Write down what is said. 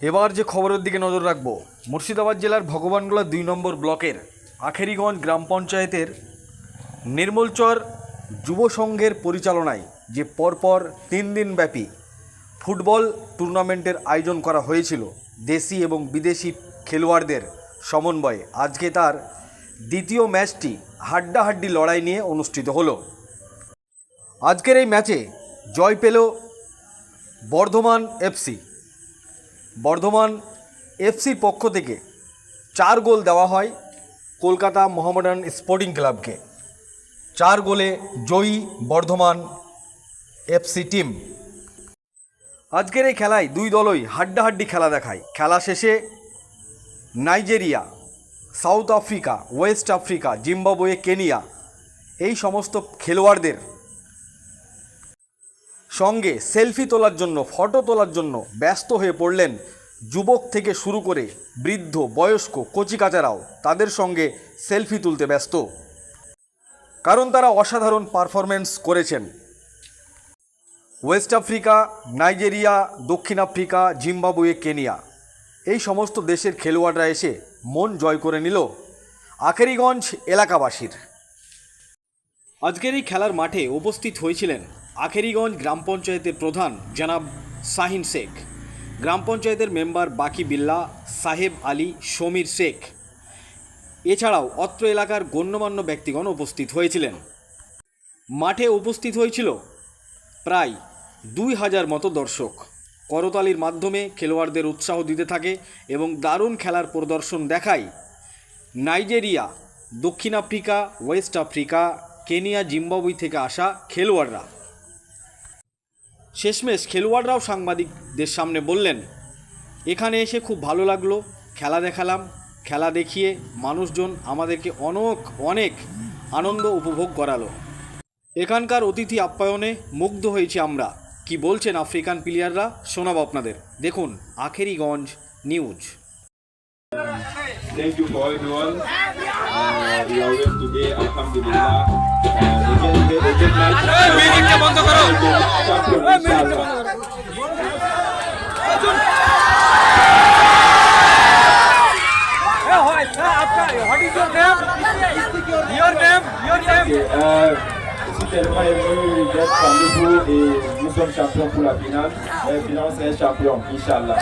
এবার যে খবরের দিকে নজর রাখব, মুর্শিদাবাদ জেলার ভগবানগোলা দুই নম্বর ব্লকের আখেরিগঞ্জ গ্রাম পঞ্চায়েতের নির্মলচর যুব সংঘের পরিচালনায় যে পরপর তিন দিন ব্যাপী ফুটবল টুর্নামেন্টের আয়োজন করা হয়েছিল, দেশি এবং বিদেশি খেলোয়াড়দের সমন্বয়ে। আজকে তার দ্বিতীয় ম্যাচটি হাড্ডাহাড্ডি লড়াই নিয়ে অনুষ্ঠিত হলো। আজকের এই ম্যাচে জয় পেল বর্ধমান এফসি। বর্ধমান এফসির পক্ষ থেকে চার গোল দেওয়া হয় কলকাতা মোহামেডান স্পোর্টিং ক্লাবকে। চার গোলে জয়ী বর্ধমান এফসি টিম। আজকের এই খেলায় দুই দলই হাড্ডাহাড্ডি খেলা দেখায়। খেলা শেষে Nigeria, South Africa, West Africa, Zimbabwe, Kenya এই সমস্ত খেলোয়াড়দের সঙ্গে সেলফি তোলার জন্য, ফটো তোলার জন্য ব্যস্ত হয়ে পড়লেন যুবক থেকে শুরু করে বৃদ্ধ, বয়স্ক কচিকাচারাও তাদের সঙ্গে সেলফি তুলতে ব্যস্ত। কারণ তারা অসাধারণ পারফরমেন্স করেছেন। ওয়েস্ট আফ্রিকা, নাইজেরিয়া, দক্ষিণ আফ্রিকা, জিম্বাবুয়ে, কেনিয়া এই সমস্ত দেশের খেলোয়াড়রা এসে মন জয় করে নিল আখেরিগঞ্জ এলাকাবাসীর। আজকের এই খেলার মাঠে উপস্থিত হয়েছিলেন আখেরিগঞ্জ গ্রাম পঞ্চায়েতের প্রধান জানাব শাহিন শেখ, গ্রাম পঞ্চায়েতের মেম্বার বাকি বিল্লা সাহেব আলী সমীর শেখ। এছাড়াও অত্র এলাকার গণ্যমান্য ব্যক্তিগণ উপস্থিত হয়েছিলেন। মাঠে উপস্থিত হয়েছিল প্রায় দুই হাজার মতো দর্শক। করতালির মাধ্যমে খেলোয়াড়দের উৎসাহ দিতে থাকে এবং দারুণ খেলার প্রদর্শন দেখায় নাইজেরিয়া, দক্ষিণ Africa, West Africa, Kenya Zimbabwe থেকে আসা খেলোয়াড়রা। শেষমেশ খেলোয়াড়রাও সাংবাদিকদের সামনে বললেন এখানে এসে খুব ভালো লাগল খেলা দেখালাম খেলা দেখিয়ে মানুষজন আমাদেরকে অনেক অনেক আনন্দ উপভোগ করালো। এখানকার অতিথি আপ্যায়নে মুগ্ধ হয়েছি আমরা। কি বলছেন আফ্রিকান প্লেয়াররা? শোনাব আপনাদের। দেখুন Akheriganj news. Thank you for everyone. Uh, we are today, Alhamdulillah. Tellement ému d'être parmi vous et nous sommes champions pour la finale. Mais finalement, c'est un champion, Inch'Allah.